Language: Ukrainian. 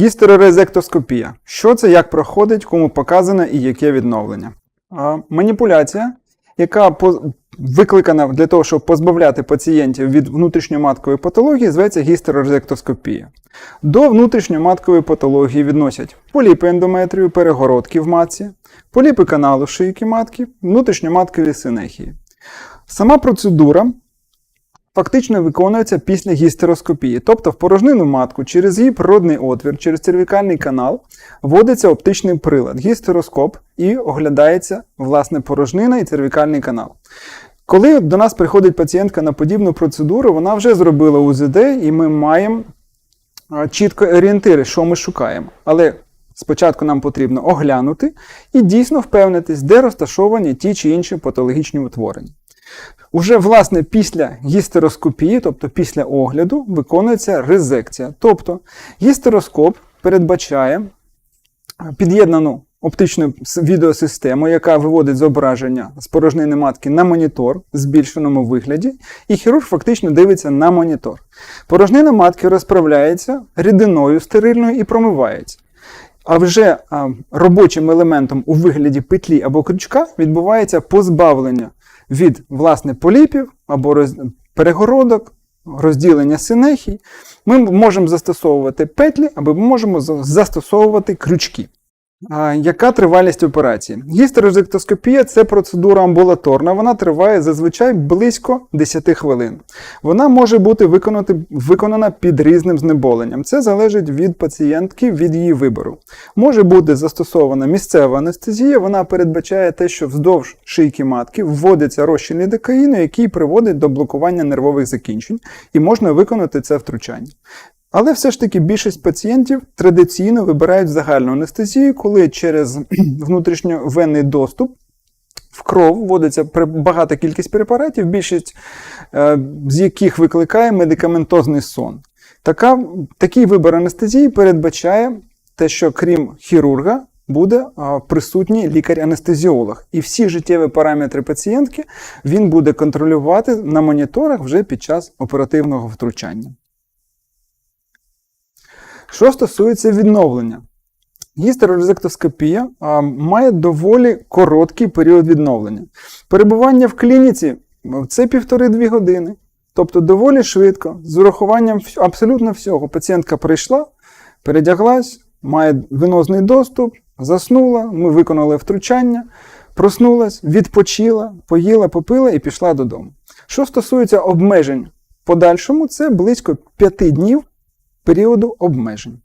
Гістерорезектоскопія. Що це, як проходить, кому показане і яке відновлення? А, маніпуляція, яка викликана для того, щоб позбавляти пацієнтів від внутрішньоматкової патології, зветься гістерорезектоскопія. До внутрішньоматкової патології відносять поліпи ендометрію, перегородки в матці, поліпи каналу шийки матки, внутрішньоматкові синехії. Сама процедура фактично виконується після гістероскопії, тобто в порожнину матку через її природний отвір, через цервікальний канал вводиться оптичний прилад, гістероскоп, і оглядається власне порожнина і цервікальний канал. Коли до нас приходить пацієнтка на подібну процедуру, вона вже зробила УЗД, і ми маємо чітко орієнтири, що ми шукаємо. Але спочатку нам потрібно оглянути і дійсно впевнитись, де розташовані ті чи інші патологічні утворення. Уже власне після гістероскопії, тобто після огляду, виконується резекція. Тобто гістероскоп передбачає під'єднану оптичну відеосистему, яка виводить зображення з порожнини матки на монітор в збільшеному вигляді, і хірург фактично дивиться на монітор. Порожнина матки розправляється рідиною стерильною і промивається. А вже а, робочим елементом у вигляді петлі або крючка відбувається позбавлення від власне поліпів або роз... перегородок, розділення синехій. Ми можемо застосовувати петлі або ми можемо застосовувати крючки. Яка тривалість операції? Гістерозектоскопія це процедура амбулаторна, вона триває зазвичай близько 10 хвилин. Вона може бути виконати, виконана під різним знеболенням. Це залежить від пацієнтки, від її вибору. Може бути застосована місцева анестезія, вона передбачає те, що вздовж шийки матки вводиться розчин лідокаїну, який приводить до блокування нервових закінчень, і можна виконати це втручання. Але все ж таки більшість пацієнтів традиційно вибирають загальну анестезію, коли через внутрішньовенний доступ в кров вводиться багата кількість препаратів, більшість е, з яких викликає медикаментозний сон. Така, такий вибір анестезії передбачає те, що крім хірурга буде присутній лікар-анестезіолог. І всі життєві параметри пацієнтки він буде контролювати на моніторах вже під час оперативного втручання. Що стосується відновлення, гістерорезектоскопія має доволі короткий період відновлення. Перебування в клініці це півтори-дві години. Тобто доволі швидко, з урахуванням абсолютно всього. Пацієнтка прийшла, передяглась, має венозний доступ, заснула, ми виконали втручання, проснулась, відпочила, поїла, попила і пішла додому. Що стосується обмежень подальшому, це близько 5 днів періоду обмежень.